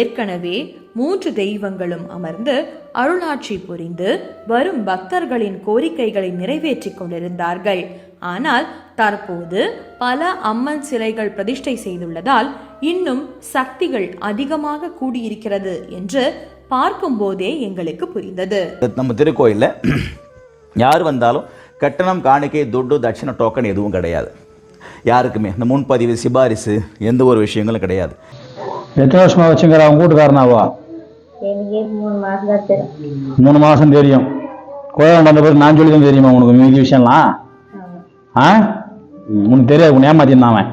ஏற்கனவே மூன்று தெய்வங்களும் அமர்ந்து அருளாட்சி புரிந்து வரும் பக்தர்களின் கோரிக்கைகளை நிறைவேற்றிக் கொண்டிருந்தார்கள். ஆனால் தற்போது பல அம்மன் சிலைகள் பிரதிஷ்டை செய்துள்ளதால் இன்னும் சக்திகள் அதிகமாக கூடியிருக்கிறது என்று பார்க்கும்போதே எங்களுக்கு புரிந்தது. நம்ம திருக்கோயிலில் யார் வந்தாலும் கட்டணம் காணிக்கை துட்டு தட்சிண டோக்கன் எதுவும் கிடையாது. யாருக்குமே. இந்த முன்பதிவு சிபாரிசு எந்த ஒரு விஷயங்களும் கிடையாது. எத்தனை வருஷமா வச்சுங்கிற? அவன் கூட்டுக்காரனாவா எனக்கு மூணு மாசம் தெரியும். மூணு மாசம் தெரியும். கோயில் வந்த பிறகு நான் சொல்லி தான் தெரியுமா உனக்கு மீதி விஷயம்லாம்? ஆ? உனக்கு தெரியாது உன்னை ஏமாத்திருந்தான் அவன்.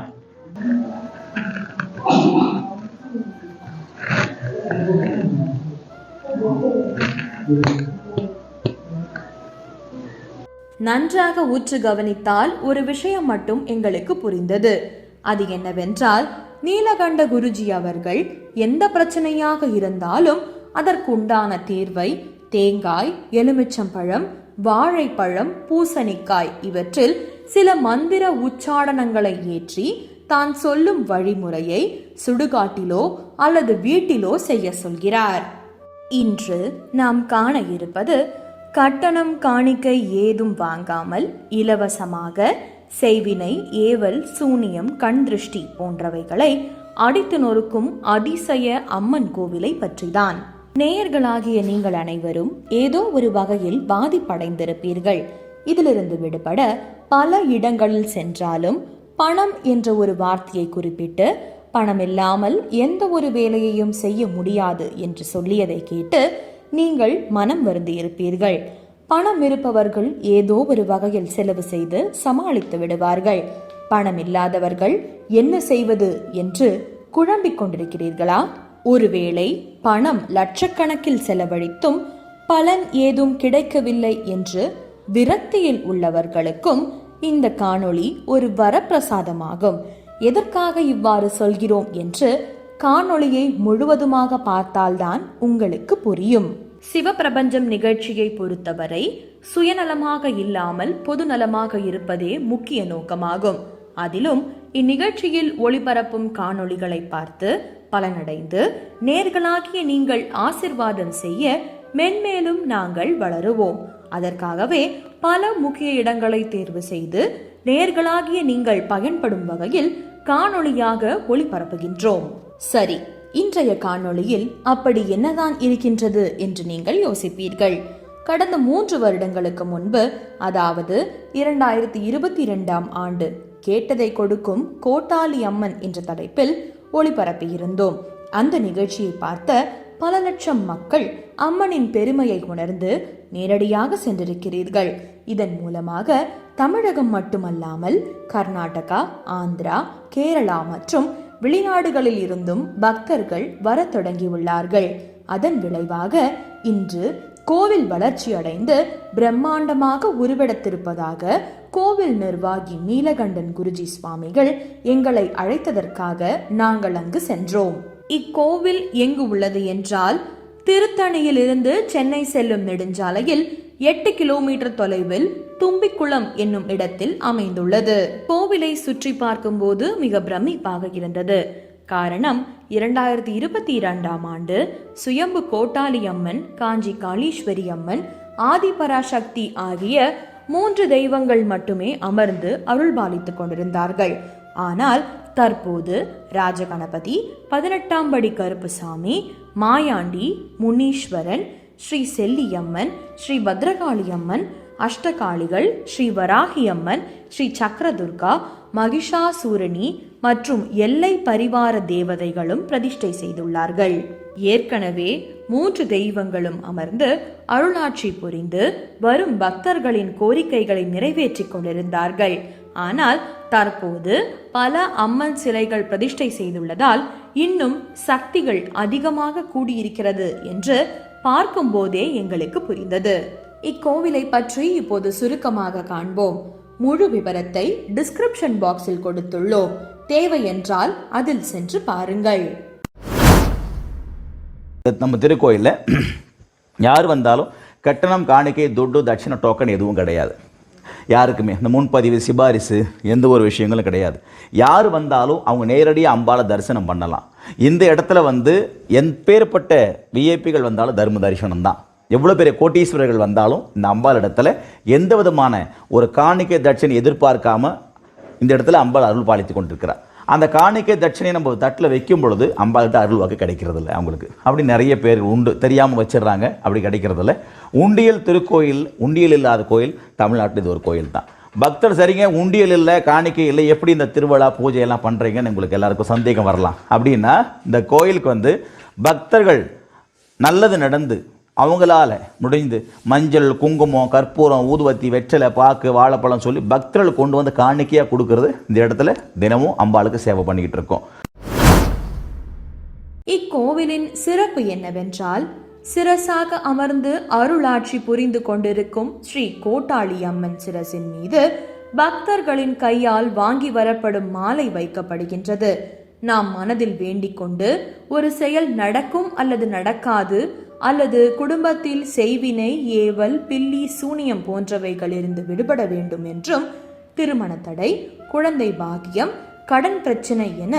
நன்றாக உற்று கவனித்தால் ஒரு விஷயம் மட்டும் எங்களுக்கு புரிந்தது. அது என்னவென்றால் நீலகண்ட குருஜி அவர்கள் எந்த பிரச்சனையாக இருந்தாலும் அதற்குண்டான தீர்வை தேங்காய் எலுமிச்சம்பழம் வாழைப்பழம் பூசணிக்காய் இவற்றில் சில மந்திர உச்சாடனங்களை ஏற்றி தான் சொல்லும் வழிமுறையை சுடுகாட்டிலோ அல்லது வீட்டிலோ செய்ய சொல்கிறார். இன்று நாம் காண இருப்பது கட்டணம் காணிக்கை ஏதும் வாங்காமல் இலவசமாக செய்வினை ஏவல் சூனியம் கண் திருஷ்டி போன்றவைகளை அடித்து நொறுக்கும் அதிசய அம்மன் கோவிலை பற்றிதான். நேயர்களாகிய நீங்கள் அனைவரும் ஏதோ ஒரு வகையில் பாதிப்படைந்திருப்பீர்கள் இதிலிருந்து விடுபட பல இடங்களில் சென்றாலும் பணம் என்ற ஒரு வார்த்தையை குறிப்பிட்டு பணம் இல்லாமல் எந்த ஒரு வேலையையும் செய்ய முடியாது என்று சொல்லியதை கேட்டு நீங்கள் மனம் வருந்தியிருப்பீர்கள். பணம் இருப்பவர்கள் ஏதோ ஒரு வகையில் செலவு செய்து சமாளித்து விடுவார்கள். பணம் இல்லாதவர்கள் என்ன செய்வது என்று குழம்பிக் கொண்டிருக்கிறீர்களா? ஒருவேளை பணம் லட்சக்கணக்கில் செலவழித்தும் பலன் ஏதும் கிடைக்கவில்லை என்று விரக்தியில் உள்ளவர்களுக்கும் இந்த காணொளி ஒரு வரப்பிரசாதமாகும். எதற்காக இவ்வாறு சொல்கிறோம் என்று காணொளியை முழுவதுமாக பார்த்தால்தான் உங்களுக்கு புரியும். சிவபிரபஞ்சம் நிகழ்ச்சியை பொறுத்தவரை சுயநலமாக இல்லாமல் பொதுநலமாக இருப்பதே முக்கிய நோக்கமாகும். அதிலும் இந்நிகழ்ச்சியில் ஒளிபரப்பும் காணொளிகளை பார்த்து பலனடைந்து நேர்களாகிய நீங்கள் ஆசிர்வாதம் செய்ய மென்மேலும் நாங்கள் வளருவோம். அதற்காகவே பல முக்கிய இடங்களை தேர்வு செய்து நேர்களாகிய நீங்கள் பயன்படும் வகையில் காணொளியாக ஒளிபரப்புகின்றோம். சரி இன்றைய காணொளியில் அப்படி என்னதான் இருக்கின்றது என்று நீங்கள் யோசிப்பீர்கள். கடந்த மூன்று வருடங்களுக்கு முன்பு அதாவது இரண்டாயிரத்தி இருபத்தி இரண்டாம் ஆண்டு கேட்டதை கொடுக்கும் கோட்டாலி அம்மன் என்ற தலைப்பில் ஒளிபரப்பியிருந்தோம். அந்த நிகழ்ச்சியை பார்த்த பல லட்சம் மக்கள் அம்மனின் பெருமையை உணர்ந்து நேரடியாக சென்றிருக்கிறீர்கள். இதன் மூலமாக தமிழகம் மட்டுமல்லாமல் கர்நாடகா ஆந்திரா கேரளா மற்றும் வெளிநாடுகளில் இருந்தும் பக்தர்கள் வரத் தொடங்கியுள்ளார்கள். அதன் விளைவாக இன்று கோவில் வளர்ச்சியடைந்து பிரம்மாண்டமாக உருவெடுத்திருப்பதாக கோவில் நிர்வாகி நீலகண்டன் குருஜி சுவாமிகள் எங்களை அழைத்ததற்காக நாங்கள் அங்கு சென்றோம். இக்கோவில் எங்கு உள்ளது என்றால் திருத்தணியிலிருந்து சென்னை செல்லும் நெடுஞ்சாலையில் எட்டு கிலோமீட்டர் தொலைவில் தும்பிக்குளம் என்னும் இடத்தில் அமைந்துள்ளது. கோவிலை சுற்றி பார்க்கும்போது மிக பிரமிப்பாக இருந்தது. காரணம் இரண்டாயிரத்தி இருபத்தி இரண்டாம் ஆண்டு சுயம்பு கோட்டாலி அம்மன் காஞ்சி காளீஸ்வரி அம்மன் ஆதிபராசக்தி ஆகிய மூன்று தெய்வங்கள் மட்டுமே அமர்ந்து அருள்பாலித்துக் கொண்டிருந்தார்கள். ஆனால் தற்போது ராஜகணபதி பதினெட்டாம் படி கருப்புசாமி மாயாண்டி முனீஸ்வரன் ஸ்ரீ செல்லியம்மன் ஸ்ரீ பத்ரகாளியம்மன் அஷ்டகாளிகள் ஸ்ரீ வராகியம்மன் ஸ்ரீ சக்கரதுர்கா மகிஷாசூரணி மற்றும் எல்லை பரிவார தேவதைகளும் பிரதிஷ்டை செய்துள்ளார்கள். ஏற்கனவே மூன்று தெய்வங்களும் அமர்ந்து அருளாட்சி புரிந்து வரும் பக்தர்களின் கோரிக்கைகளை நிறைவேற்றிக் கொண்டிருந்தார்கள். ஆனால் தற்போது பல அம்மன் சிலைகள் பிரதிஷ்டை செய்துள்ளதால் இன்னும் சக்திகள் அதிகமாக கூடியிருக்கிறது என்று பார்க்கும்போதே எங்களுக்கு புரிந்தது. இக்கோவிலை பற்றி இப்போது சுருக்கமாக காண்போம். முழு விவரத்தை டிஸ்கிரிப்ஷன் பாக்ஸில் கொடுத்துள்ளோம். தேவை என்றால் அதில் சென்று பாருங்கள். நம்ம திருக்கோயிலில் யார் வந்தாலும் கட்டணம் காணிக்கை துட்டு தட்சிண டோக்கன் எதுவும் கிடையாது. யாருக்குமே. இந்த முன்பதிவு சிபாரிசு எந்த ஒரு விஷயங்களும் கிடையாது. யார் வந்தாலும் அவங்க நேரடியாக அம்பாளை தரிசனம் பண்ணலாம். இந்த இடத்துல வந்து எப்பேற்பட்ட விஐபிகள் வந்தாலும் தர்ம தரிசனம் தான். எவ்வளோ பெரிய கோட்டீஸ்வரர்கள் வந்தாலும் இந்த அம்பாள் இடத்துல எந்த விதமான ஒரு காணிக்கை தட்சணை எதிர்பார்க்காம இந்த இடத்துல அம்பாள் அருள் பாலித்து கொண்டிருக்கிறார். அந்த காணிக்கை தட்சணையை நம்ம தட்டில் வைக்கும் பொழுது அம்பாள்கிட்ட அருள் வாக்கு கிடைக்கிறது இல்லை அவங்களுக்கு. அப்படி நிறைய பேர் உண்டு. தெரியாமல் வச்சிடுறாங்க. அப்படி கிடைக்கிறது இல்லை உண்டியல் திருக்கோயில் உண்டியல் இல்லாத கோயில் தமிழ்நாட்டில் இது ஒரு கோயில் தான். பக்தர் சரிங்க உண்டியல் இல்லை காணிக்கை இல்லை எப்படி இந்த திருவிழா பூஜை எல்லாம் பண்ணுறீங்கன்னு உங்களுக்கு எல்லாருக்கும் சந்தேகம் வரலாம். அப்படின்னா இந்த கோயிலுக்கு வந்து பக்தர்கள் நல்லது நடந்து அவங்களால முடிந்து மஞ்சள் குங்குமம் கற்பூரம் ஊதுவத்தி வெற்றிலை பாக்கு வாழைப்பழம் சொல்லி பக்தர்கள் கொண்டு வந்து காணிக்கையாக கொடுக்கறது இந்த இடத்துல தினமும் அம்பாளுக்கு சேவை பண்ணிக்கிட்டு இருக்கோம். இக்கோவிலின் சிறப்பு என்னவென்றால் சிரசாக அமர்ந்து அருளாட்சி புரிந்து கொண்டிருக்கும் ஸ்ரீ கோட்டாளி அம்மன் சிரசின் மீது பக்தர்களின் கையால் வாங்கி வரப்படும் மாலை வைக்கப்படுகின்றது. நாம் மனதில் வேண்டிக் கொண்டு ஒரு செயல் நடக்கும் அல்லது நடக்காது அல்லது குடும்பத்தில் செய்வினை ஏவல் பில்லி சூனியம் போன்றவைகளிலிருந்து விடுபட வேண்டும் என்றும் திருமண தடை குழந்தை பாக்கியம் கடன் பிரச்சனை என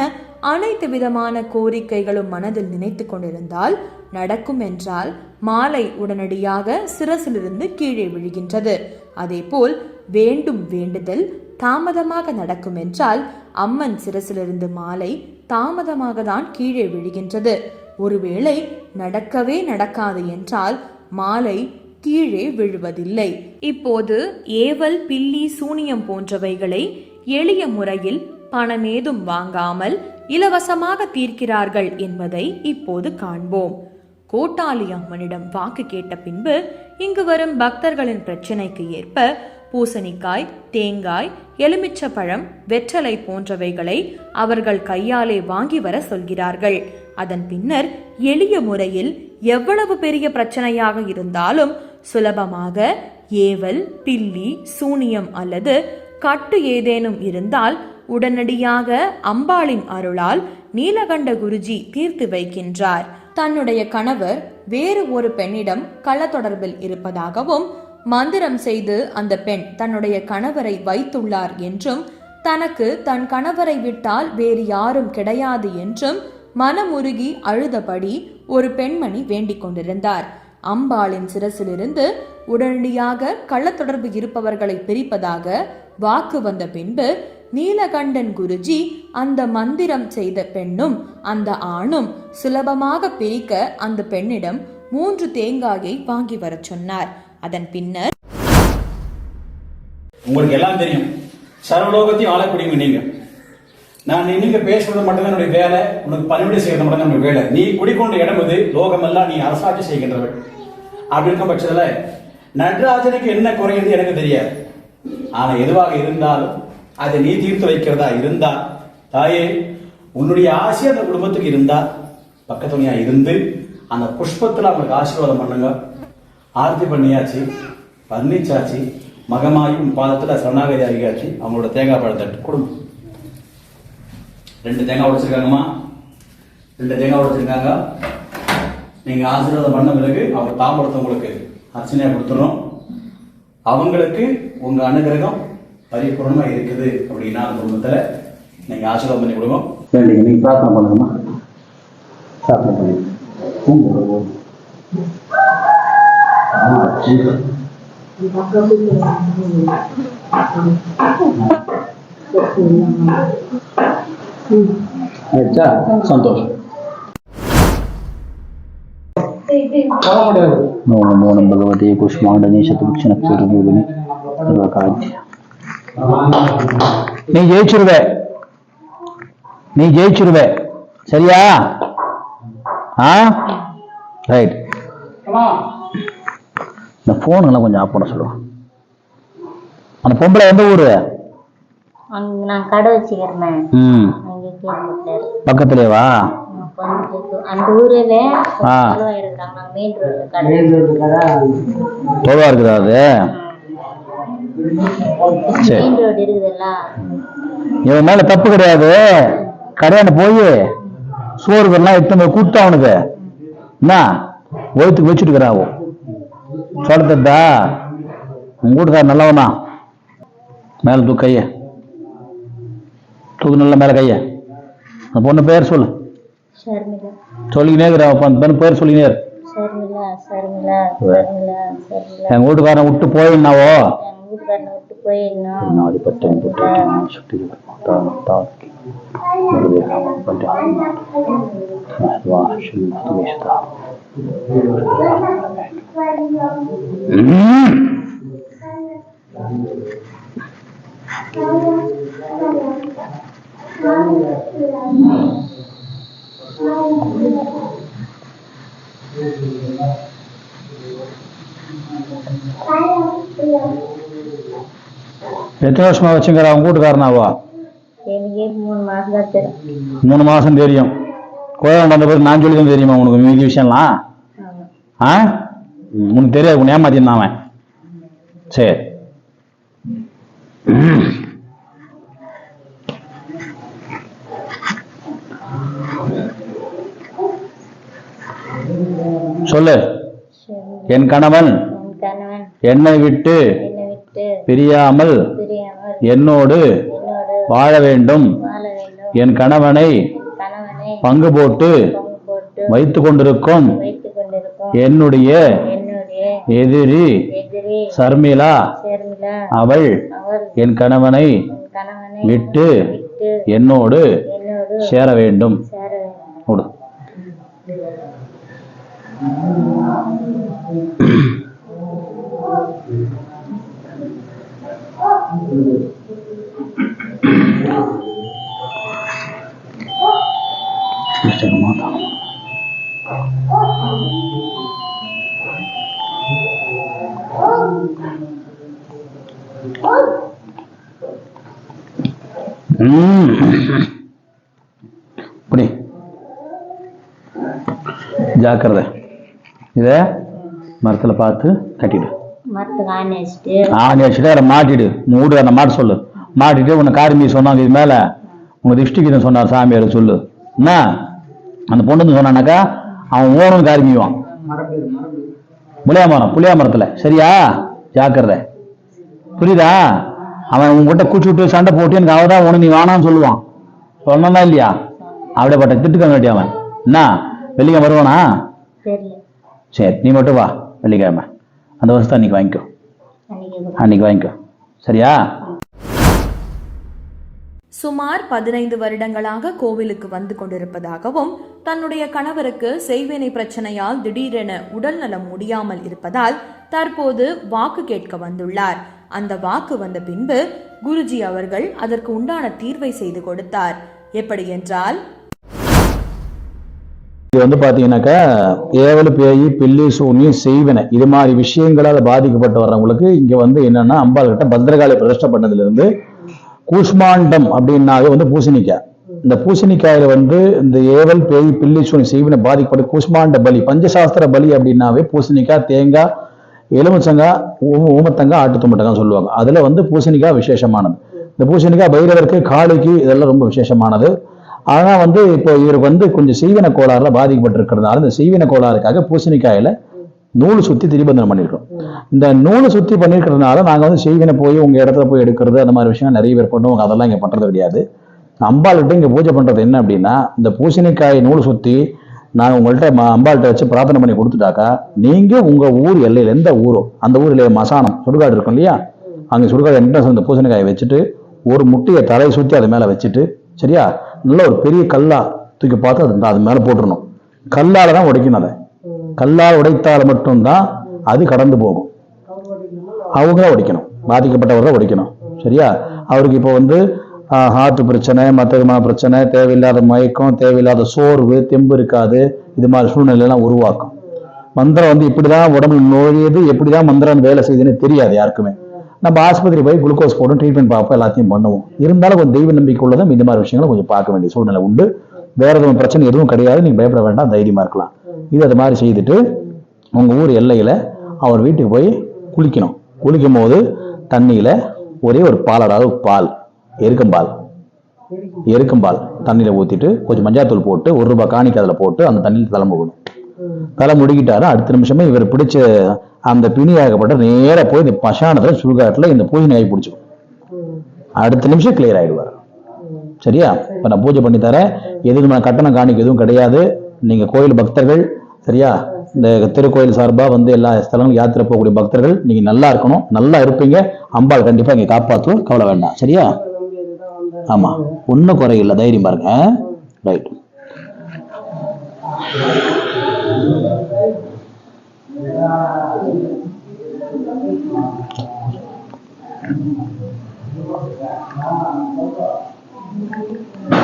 அனைத்து விதமான கோரிக்கைகளும் மனதில் நினைத்து கொண்டிருந்தால் நடக்கும் என்றால் மாலை உடனடியாக சிரசிலிருந்து கீழே விழுகின்றது. அதேபோல் வேண்டும் வேண்டுதல் தாமதமாக நடக்கும் என்றால் அம்மன் சிரசிலிருந்து மாலை தாமதமாக தான் கீழே விழுகின்றது. ஒருவேளை நடக்கவே நடக்காது என்றால் மாலை கீழே விழுவதில்லை. இப்போது ஏவல் பில்லி சூனியம் போன்றவைகளை எளிய முறையில் பணமேதும் வாங்காமல் இலவசமாக தீர்க்கிறார்கள் என்பதை இப்போது காண்போம். கோட்டாளி அம்மனிடம் வாக்கு கேட்ட பின்பு இங்கு வரும் பக்தர்களின் பிரச்சனைக்கு ஏற்ப பூசணிக்காய் தேங்காய் எலுமிச்சப்பழம் வெற்றலை போன்றவைகளை அவர்கள் கையாலே வாங்கி வர சொல்கிறார்கள். அதன் பின்னர் எளிய முறையில் எவ்வளவு பெரிய பிரச்சனையாக இருந்தாலும் சுலபமாக ஏவல் பில்லி சூனியம் அல்லது கட்டு ஏதேனும் இருந்தால் உடனடியாக அம்பாளின் அருளால் நீலகண்ட குருஜி தீர்த்து வைக்கின்றார். தன்னுடைய கணவர் வேறு ஒரு பெண்ணிடம் கள்ள தொடர்பில் இருப்பதாகவும் மந்திரம் செய்து அந்த பெண் தன்னுடைய கணவரை வைத்துள்ளார் என்றும் தனக்கு தன் கணவரை விட்டால் வேறு யாரும் கிடையாது என்றும் மனமுருகி அழுதபடி ஒரு பெண்மணி வேண்டிக் கொண்டிருந்தார். அம்பாளின் சிரசிலிருந்து உடனடியாக கள்ளத்தொடர்பு இருப்பவர்களை பிரிப்பதாக வாக்கு வந்த பின்பு நீலகண்டன் குருஜி அந்த மந்திரம் செய்த பெண்ணும் அந்த ஆணும் சுலபமாக பிரிக்க அந்த பெண்ணிடம் மூன்று தேங்காயை வாங்கி வரச் சொன்னார். அதன் பின்னர் உங்களுக்கு எல்லாம் தெரியும். சர்வலோகத்தையும் ஆளக்கூடியவங்க நீங்க. நான் நீ- நீங்க பேசுறது மட்டும்தான் என்னுடைய வேலை. உனக்கு பணிவிடை செய்யறது மட்டும் என்னுடைய வேலை. நீ குடிக்கொண்ட இடம் இது. லோகமெல்லாம் நீ அரசாட்சி செய்கின்றவள். அப்படி இருக்க பட்சத்துல நடராஜனுக்கு என்ன குறையுது எனக்கு தெரியாது. ஆனா எதுவாக இருந்தாலும் அதை நீ தீர்த்து வைக்கிறதா இருந்தா தாயே உன்னுடைய ஆசை அந்த குடும்பத்துக்கு இருந்தா பக்கத்துணையா இருந்து அந்த புஷ்பத்துல அவங்களுக்கு ஆசீர்வாதம் பண்ணுங்க. ஆர்த்தி பண்ணியாச்சு வர்ணிச்சாச்சு மகமாயும் பாதத்தில் சரணாகதி ஆகியாச்சு அவங்களோட தேங்காய் பழத்தட்டு கொடுங்க. ரெண்டு தேங்காய் உடைச்சிருக்காங்கம்மா. ரெண்டு தேங்காய் உடைச்சிருக்காங்க. நீங்க ஆசீர்வாதம் பண்ண பிறகு அவங்க தாம்பரத்தை உங்களுக்கு அர்ச்சனையா கொடுத்துறோம். அவங்களுக்கு உங்க அனுகிரகம் பரிபூர்ணமாக இருக்குது அப்படின்னா அந்த குடும்பத்துல நீங்க ஆசீர்வாதம் பண்ணி கொடுங்க. வேண்டிங்க நீங்கள் பிரார்த்தனை பண்ணுங்கம்மா. பிரார்த்தனை பண்ணுங்க ಆಯ್ತಾ ಸಂತೋಷ ನೋ ನಮೋ ನಮ ಭಗವತೆ ಕುಷ್ಮಾಂಡನೆ ಶತವೃಕ್ಷಣಿ ಸರ್ವಕಾಜ್ಯ நீ ஜெயிச்சிருவே நீ ஜெயிச்சிருவே சரியா ஆ ரைட் இந்த ஃபோனுங்கெல்லாம் கொஞ்சம் ஆஃப் பண்ண சொல்லுவோம் அந்த பொம்பளை எந்த ஊரு? அங்க நான் கடை வச்சுக்கிறேன். கொஞ்சம் அந்த ஊரவே ஆ. இருக்காங்க நாங்க மெயின் ரோட்ல கடை. தொலைவா இருக்குதா அது? இவன் மேல தப்பு கிடையாது. கடையாண்ட போய் சோறு எல்லாம் எடுத்து போய் கூப்பிட்டா அவனுக்கு. என்ன? ஒய்த்துக்கு வச்சுட்டு இருக்கிறாவோ? உங்க வீட்டுக்கார நல்லவனா? மேலே தூக்கு கைய. தூக்கு நல்ல மேலே கைய. அந்த பொண்ணு பேர் சொல்லு. சொல்லிக்கினே இருக்கிற அந்த பொண்ணு பேர் சொல்லிக்கினே எங்கள் வீட்டுக்காரன் விட்டு போயிடணும் ஆதிபத்தியம் போட்டு சுற்றி எத்தனை வருஷமா வச்சுங்கிற அவங்க வீட்டுக்காரனாவா எனக்கே மூணு மாசம் தான் தெரியும் மூணு மாசம் தெரியும். கோயில் வந்த பிறகு நான் சொல்லி தெரியுமா உனக்கு மீதி விஷயம்லாம்? ஆ? உனக்கு தெரியாது உன்னை ஏமாத்திருந்தான் அவன். சரி. சொல்லு. என் கணவன் என் கணவன் என்னை விட்டு பிரியாமல் என்னோடு வாழ வேண்டும். என் கணவனை பங்கு போட்டு பங்கு போட்டு வைத்து கொண்டிருக்கும். வைத்துக் கொண்டிருக்கும். என்னுடைய என்னுடைய எதிரி எதிரி சர்மிளா அவள் என் கணவனை விட்டு என்னோடு சேர வேண்டும். விடு. ம். இப்படி ஜாக்கிரதை. இதை மரத்தில் பார்த்து கட்டிடு. ஆணி வச்சுட்டு மாட்டிடு. மூடு அந்த மாட்ட சொல்லு. மாட்டிட்டு உன்னை காரிமி சொன்னாங்க இது மேலே. உங்கள் திஷ்டிக்கு சொன்னார் சாமியார் சொல்லு. என்ன அந்த பொண்ணு சொன்னானாக்கா அவன் ஓனும் காரிமிவான் புளியா மரம் புளியா மரத்தில். சரியா? ஜாக்கிரதை. புரியுதா? அவன் உங்ககிட்ட கூச்சி விட்டு சண்டை போட்டு எனக்கு அவதான் தான் உனக்கு நீ வேணாம்னு சொல்லுவான். சொன்னா இல்லையா? அப்படியேப்பட்ட திட்டுக்க வேண்டிய அவன். என்ன வெள்ளிக்கிழமை வருவானா? சரி நீ மட்டும் வா வெள்ளிக்கிழமை. அந்த வருஷத்தை அன்னைக்கு வாங்கிக்கோ. அன்னைக்கு வாங்கிக்கோ. சரியா? சுமார் பதினைந்து வருடங்களாக கோவிலுக்கு வந்து கொண்டிருப்பதாகவும் தன்னுடைய கணவருக்கு செய்வினை பிரச்சனையால் திடீரென உடல்நலம் முடியாமல் இருப்பதால் தற்போது வாக்கு கேட்க வந்துள்ளார். அந்த வாக்கு வந்த பின்பு குருஜி அவர்கள் அதற்கு உண்டான தீர்வை செய்து கொடுத்தார். எப்படி என்றால் இது வந்து பார்த்தீங்கன்னாக்கா ஏவல் பேய் பில்லி சூனி செய்வனை இது மாதிரி விஷயங்களால் பாதிக்கப்பட்டு வர்றவங்களுக்கு இங்கே வந்து என்னன்னா அம்பாள் கிட்ட பத்திரகாளி பிரதிஷ்டை பண்ணதுலேருந்து கூஷ்மாண்டம் அப்படின்னாவே வந்து பூசணிக்காய். இந்த பூசணிக்காயில வந்து இந்த ஏவல் பேய் பில்லி சூனி செய்வன பாதிக்கப்பட்டு கூஷ்மாண்ட பலி பஞ்சசாஸ்திர பலி அப்படின்னாவே பூசணிக்காய் தேங்காய் எலுமிச்சங்காய் ஊ- ஊமத்தங்காய் ஆட்டு சொல்லுவாங்க. அதில் வந்து பூசணிக்காய் விசேஷமானது. இந்த பூசணிக்காய் பைரவருக்கு காளிக்கு இதெல்லாம் ரொம்ப விசேஷமானது. ஆனால் வந்து இப்போ இவருக்கு வந்து கொஞ்சம் சீவன கோளாறுல பாதிக்கப்பட்டிருக்கிறதுனால இந்த செய்வன கோளாறுக்காக பூசணிக்காயில நூல் சுற்றி திரிபந்தனம் பண்ணியிருக்கோம் இந்த நூலை சுற்றி பண்ணியிருக்கிறதுனால நாங்கள் வந்து செய்வனை போய் உங்கள் இடத்துல போய் எடுக்கிறது அந்த மாதிரி விஷயம் நிறைய பேர் பண்ணுவாங்க அதெல்லாம் இங்கே பண்ணுறது கிடையாது. அம்பாள்கிட்ட இங்கே பூஜை பண்ணுறது என்ன அப்படின்னா இந்த பூசணிக்காய் நூல் சுற்றி நாங்கள் உங்கள்கிட்ட ம அம்பாள்கிட்ட வச்சு பிரார்த்தனை பண்ணி கொடுத்துட்டாக்கா நீங்கள் உங்கள் ஊர் எல்லையில் எந்த ஊரோ அந்த ஊரில் மசானம் சுடுகாடு இருக்கும் இல்லையா? அங்கே சுடுகாடு என்ட்ரன்ஸ் அந்த பூசணிக்காயை வச்சுட்டு ஒரு முட்டையை தலையை சுற்றி அது மேலே வச்சுட்டு சரியா? நல்ல ஒரு பெரிய கல்லா தூக்கி பார்த்து அது அது மேலே போட்டுடணும் கல்லால் தான் உடைக்கணும் அதை. கல்லால் உடைத்தால் மட்டும்தான் அது கடந்து போகும். அவங்க தான் உடைக்கணும். பாதிக்கப்பட்டவர் தான் உடைக்கணும். சரியா? அவருக்கு இப்போ வந்து ஹார்ட் பிரச்சனை மற்ற விதமான பிரச்சனை தேவையில்லாத மயக்கம் தேவையில்லாத சோர்வு தெம்பு இருக்காது. இது மாதிரி சூழ்நிலையெல்லாம் உருவாக்கும். மந்திரம் வந்து இப்படிதான் நோயது எப்படி எப்படிதான் மந்திரம் வேலை செய்யுதுன்னு தெரியாது யாருக்குமே. நம்ம ஆஸ்பத்திரி போய் குளுக்கோஸ் போடும் ட்ரீட்மெண்ட் பார்ப்போம் எல்லாத்தையும் பண்ணுவோம். இருந்தாலும் கொஞ்சம் தெய்வ நம்பிக்கை உள்ளதும் இந்த மாதிரி விஷயங்களை கொஞ்சம் பார்க்க வேண்டிய சூழ்நிலை உண்டு. வேற எதுவும் பிரச்சனை எதுவும் கிடையாது. நீங்க பயப்பட வேண்டாம். தைரியமா இருக்கலாம். இது அது மாதிரி செய்துட்டு உங்க ஊர் எல்லையில அவர் வீட்டுக்கு போய் குளிக்கணும். குளிக்கும் போது தண்ணியில ஒரே ஒரு பாலடாவது பால் எருக்கம்பால் எருக்கம்பால் தண்ணியில ஊத்திட்டு கொஞ்சம் மஞ்சாத்தூள் போட்டு ஒரு ரூபாய் காணிக்கை அதில் போட்டு அந்த தண்ணியில் தலை முகணும். தலை முடிக்கிட்டாரு. அடுத்த நிமிஷமே இவர் பிடிச்ச அந்த பிணியாகப்பட்ட நேராக போய் இந்த பசானத்துல சுடுகாட்டில் இந்த பூஜை நாய் பிடிச்சிக்கும் அடுத்த நிமிஷம் கிளியர் ஆகிடுவார் சரியா? இப்போ நான் பூஜை பண்ணி தரேன். எதுக்கு நான் கட்டணம் காணிக்க எதுவும் கிடையாது. நீங்கள் கோயில் பக்தர்கள் சரியா? இந்த திருக்கோயில் சார்பாக வந்து எல்லா ஸ்தலங்களும் யாத்திரை போகக்கூடிய பக்தர்கள் நீங்கள் நல்லா இருக்கணும் நல்லா இருப்பீங்க. அம்பாள் கண்டிப்பாக இங்கே காப்பாற்றுவோம் கவலை வேண்டாம். சரியா? ஆமாம் ஒன்றும் குறையில்லை தைரியம் பாருங்க. ரைட் இப்படி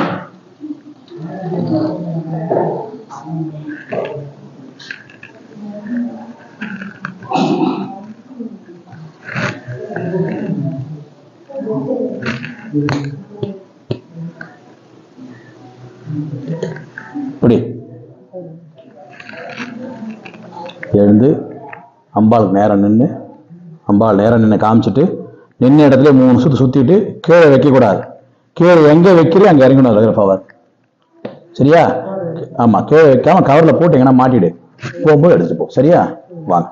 அம்பாளுக்கு நேரம் நின்று அம்பாள் நேரம் நின்று காமிச்சிட்டு நின்ன இடத்துல மூணு சுத்து சுத்திட்டு கீழே வைக்கக்கூடாது கீழே எங்கே வைக்கிறீ அங்கே இறங்கணும் இருக்கிற பவர் சரியா? ஆமாம் கீழே வைக்காமல் கவரில் போட்டு எங்கன்னா மாட்டிடு. போகும்போது எடுத்துப்போம் சரியா? வாங்க.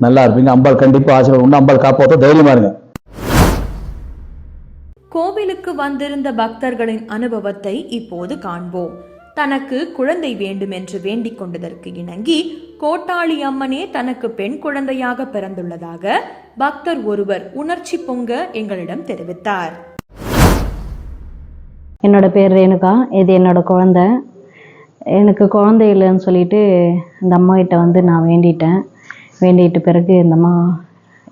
நல்லா இருப்பீங்க. அம்பாள் கண்டிப்பாக ஆசீர்வாதம் ஒன்று அம்பாள் காப்பாற்ற தைரியமா இருங்க. கோவிலுக்கு வந்திருந்த பக்தர்களின் அனுபவத்தை இப்போது காண்போம். தனக்கு குழந்தை வேண்டும் என்று வேண்டிக் கொண்டதற்கு இணங்கி கோட்டாளி அம்மனே தனக்கு பெண் குழந்தையாக பிறந்துள்ளதாக பக்தர் ஒருவர் உணர்ச்சி பொங்க எங்களிடம் தெரிவித்தார். என்னோட பேர் ரேணுகா. இது என்னோட குழந்தை. எனக்கு குழந்தை இல்லைன்னு சொல்லிட்டு இந்த அம்மா கிட்ட வந்து நான் வேண்டிட்டேன். வேண்டிட்ட பிறகு இந்த அம்மா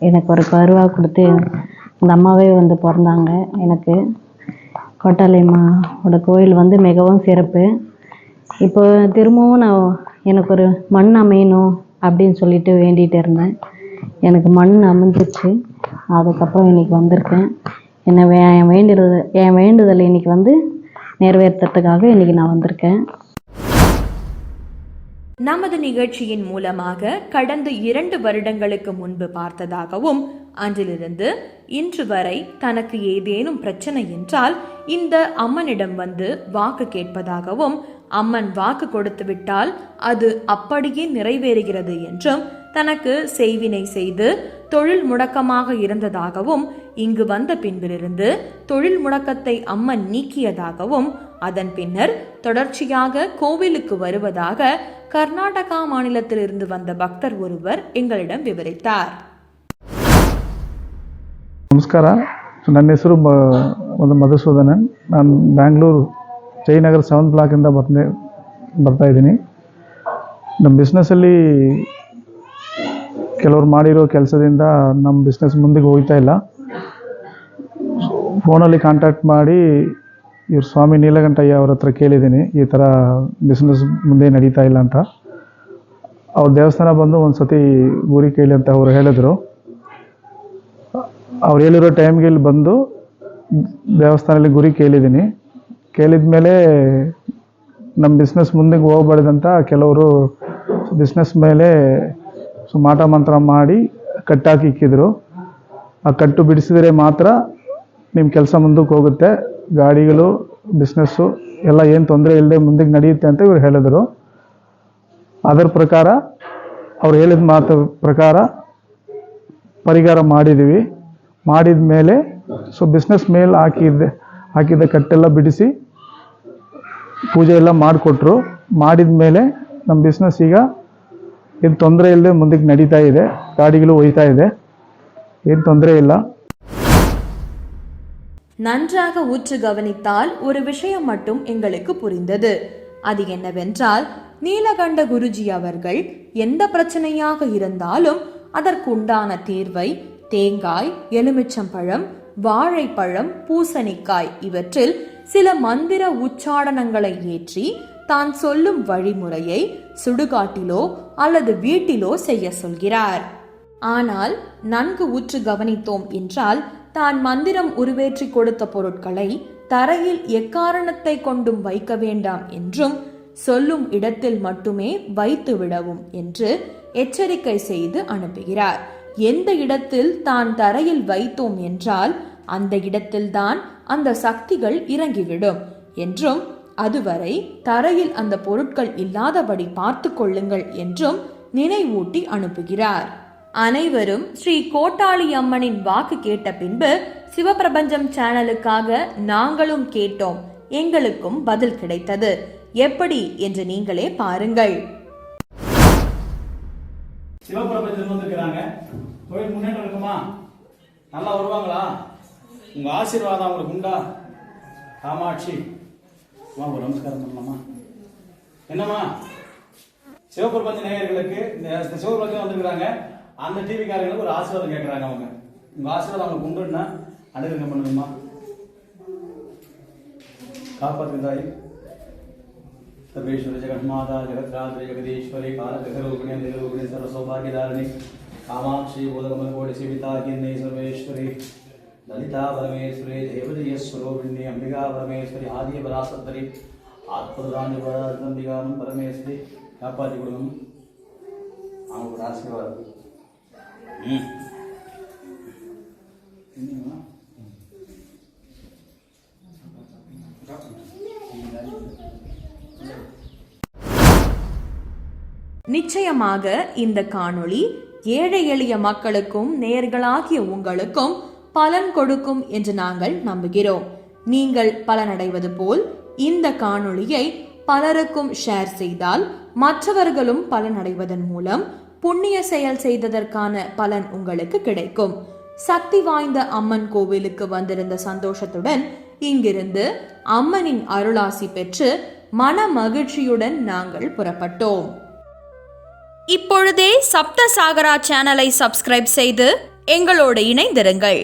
எனக்கு ஒரு கருவா கொடுத்து இந்த அம்மாவே வந்து பிறந்தாங்க எனக்கு. கோட்டாளி அம்மாவோட கோயில் வந்து மிகவும் சிறப்பு. இப்போ திரும்பவும் நான் எனக்கு ஒரு மண் அமையணும் அப்படின்னு சொல்லிட்டு வேண்டிகிட்டு இருந்தேன். எனக்கு மண் அமைஞ்சிச்சு அதுக்கப்புறம் இன்றைக்கி வந்திருக்கேன். என்னை வே என் வேண்டுதல் என் வேண்டுதல் இன்னைக்கு வந்து நிறைவேற்றுறதுக்காக இன்றைக்கி நான் வந்திருக்கேன். நமது நிகழ்ச்சியின் மூலமாக கடந்த இரண்டு வருடங்களுக்கு முன்பு பார்த்ததாகவும் அன்றிலிருந்து இன்று வரை தனக்கு ஏதேனும் பிரச்சனை என்றால் இந்த அம்மனிடம் வந்து வாக்கு கேட்பதாகவும் அம்மன் வாக்கு கொடுத்து விட்டால் அது அப்படியே நிறைவேறுகிறது என்றும் தனக்கு செய்வினை செய்து தொழில் முடக்கமாக இருந்ததாகவும் இங்கு வந்த பின்பிலிருந்து தொழில் முடக்கத்தை அம்மன் நீக்கியதாகவும் அதன் பின்னர் தொடர்ச்சியாக கோவிலுக்கு வருவதாக கர்நாடகா மாநிலத்திலிருந்து வந்த பக்தர் ஒருவர் எங்களிடம் விவரித்தார் ನಮಸ್ಕಾರ ನನ್ನ ಹೆಸರು ಬ ಒಂದು ಮಧುಸೂದನನ್ ನಾನು ಬ್ಯಾಂಗ್ಳೂರು ಜಯನಗರ ಸೆವೆಂತ್ ಬ್ಲಾಕಿಂದ ಬರ್ತೇನೆ ಬರ್ತಾ ಇದ್ದೀನಿ. ನಮ್ಮ ಬಿಸ್ನೆಸ್ಸಲ್ಲಿ ಕೆಲವ್ರು ಮಾಡಿರೋ ಕೆಲಸದಿಂದ ನಮ್ಮ ಬಿಸ್ನೆಸ್ ಮುಂದಕ್ಕೆ ಹೋಗ್ತಾ ಇಲ್ಲ. ಫೋನಲ್ಲಿ ಕಾಂಟ್ಯಾಕ್ಟ್ ಮಾಡಿ ಇವ್ರು ಸ್ವಾಮಿ ನೀಲಕಂಠಯ್ಯ ಅವ್ರ ಹತ್ರ ಕೇಳಿದ್ದೀನಿ, ಈ ಥರ ಬಿಸ್ನೆಸ್ ಮುಂದೆ ನಡೀತಾ ಇಲ್ಲ ಅಂತ. ಅವ್ರ ದೇವಸ್ಥಾನ ಬಂದು ಒಂದು ಸತಿ ಗುರಿ ಕೇಳಿ ಅಂತ ಅವ್ರು ಹೇಳಿದ್ರು. ಅವ್ರು ಹೇಳಿರೋ ಟೈಮ್ಗೆ ಇಲ್ಲಿ ಬಂದು ದೇವಸ್ಥಾನದಲ್ಲಿ ಗುರಿ ಕೇಳಿದ್ದೀನಿ. ಕೇಳಿದ ಮೇಲೆ ನಮ್ಮ ಬಿಸ್ನೆಸ್ ಮುಂದಕ್ಕೆ ಹೋಗ್ಬಾರ್ದಂತ ಕೆಲವರು ಬಿಸ್ನೆಸ್ ಮೇಲೆ ಸೊ ಮಾಟ ಮಂತ್ರ ಮಾಡಿ ಕಟ್ಟಾಕಿ ಇಕ್ಕಿದ್ರು. ಆ ಕಟ್ಟು ಬಿಡಿಸಿದರೆ ಮಾತ್ರ ನಿಮ್ಮ ಕೆಲಸ ಮುಂದಕ್ಕೆ ಹೋಗುತ್ತೆ. ಗಾಡಿಗಳು ಬಿಸ್ನೆಸ್ಸು ಎಲ್ಲ ಏನು ತೊಂದರೆ ಇಲ್ಲದೆ ಮುಂದಕ್ಕೆ ನಡೆಯುತ್ತೆ ಅಂತ ಇವ್ರು ಹೇಳಿದರು. ಅದರ ಪ್ರಕಾರ ಅವ್ರು ಹೇಳಿದ ಮಾತು ಪ್ರಕಾರ ಪರಿಹಾರ ಮಾಡಿದ್ದೀವಿ ಮಾಡಿದ ಮೇಲೆ ಸೊ ಬಿಸ್ನೆಸ್ ಮೇಲೆ ಹಾಕಿದ್ದೆ ಹಾಕಿದ್ದ ಕಟ್ಟೆಲ್ಲ ಬಿಡಿಸಿ ಪೂಜೆ ಎಲ್ಲ ಮಾಡಿಕೊಟ್ರು ಮಾಡಿದ ಮೇಲೆ ನಮ್ಮ ಬಿಸ್ನೆಸ್ ಈಗ ಏನು ತೊಂದರೆ ಇಲ್ಲದೆ ಮುಂದಕ್ಕೆ ನಡೀತಾ ಇದೆ ಗಾಡಿಗಳು ಒಯ್ತಾ ಇದೆ ಏನು ತೊಂದರೆ ಇಲ್ಲ நன்றாக உற்று கவனித்தால் ஒரு விஷயம் மட்டும் எங்களுக்கு புரிந்தது அது என்னவென்றால் நீலகண்ட குருஜி அவர்கள் எந்த பிரச்சனையாக இருந்தாலும் அதற்குண்டான தீர்வை தேங்காய் எலுமிச்சம்பழம் வாழைப்பழம் பூசணிக்காய் இவற்றில் சில மந்திர உச்சாடனங்களை ஏற்றி தான் சொல்லும் வழிமுறையை சுடுகாட்டிலோ அல்லது வீட்டிலோ செய்ய சொல்கிறார். ஆனால் நன்கு உற்று கவனித்தோம் என்றால் தான் மந்திரம் உருவேற்றி கொடுத்த பொருட்களை தரையில் எக்காரணத்தை கொண்டும் வைக்க வேண்டாம் என்றும் சொல்லும் இடத்தில் மட்டுமே வைத்து விடவும் என்று எச்சரிக்கை செய்து அனுப்புகிறார். எந்த இடத்தில் தான் தரையில் வைத்தோம் என்றால் அந்த இடத்தில்தான் அந்த சக்திகள் இறங்கிவிடும் என்றும் அதுவரை தரையில் அந்த பொருட்கள் இல்லாதபடி பார்த்து கொள்ளுங்கள் என்றும் நினைவூட்டி அனுப்புகிறார். அனைவரும் ஸ்ரீ கோட்டாளி அம்மனின் வாக்கு கேட்ட பின்பு சிவபிரபஞ்சம் சேனலுக்காக நாங்களும் கேட்டோம். எங்களுக்கும் பதில் கிடைத்தது. எப்படி என்று நீங்களே பாருங்கள். சிவபிரபஞ்சம் வந்திருக்கிறாங்க. தொழில் முன்னேற்றம் இருக்குமா? நல்லா வருவாங்களா? உங்க ஆசீர்வாதம் அவங்களுக்கு உண்டா காமாட்சி அம்மா ஒரு நமஸ்காரம் பண்ணலாமா என்னம்மா சிவபிரபஞ்ச நேயர்களுக்கு இந்த சிவபிரபஞ்சம் வந்திருக்கிறாங்க அந்த டிவிக்காரங்களுக்கு ஒரு ஆசீர்வாதம் கேட்கறாங்க அவங்க உங்க ஆசீர்வாதம் அவங்களுக்கு உண்டுன்னா அனுகிரகம் பண்ணுங்கம்மா காப்பாத்துங்க தாய் सर्वेश्वर जगन्माता जगत्रात्रि जगदीश्वरी कालग्रहरूपिणी निरूपिणी सर्वसौभाग्यदारिणी कामाक्षी बोधकमलकोटि सेविता किन्नी सर्वेश्वरी லலிதா பரமேஸ்வரி தேவதய ஸ்வரூபிணி அம்பிகா பரமேஸ்வரி ஆதிய பராசத்தரி ஆத்மதான பரமேஸ்வரி காப்பாற்றி கொடுக்கணும் அவங்க ஆசீர்வாதம் நிச்சயமாக இந்த காணொளி ஏழை எளிய மக்களுக்கும் நேர்களாகிய உங்களுக்கும் பலன் கொடுக்கும் என்று நாங்கள் நம்புகிறோம். நீங்கள் பலனடைவது போல் இந்த காணொளியை பலருக்கும் ஷேர் செய்தால் மற்றவர்களும் பலனடைவதன் மூலம் புண்ணிய செயல் செய்ததற்கான பலன் உங்களுக்கு கிடைக்கும். சக்தி வாய்ந்த அம்மன் கோவிலுக்கு வந்திருந்த சந்தோஷத்துடன் இங்கிருந்து அம்மனின் அருளாசி பெற்று மன மகிழ்ச்சியுடன் நாங்கள் புறப்பட்டோம். இப்பொழுதே சப்த சாகரா சேனலை சப்ஸ்கிரைப் செய்து எங்களோடு இணைந்திருங்கள்.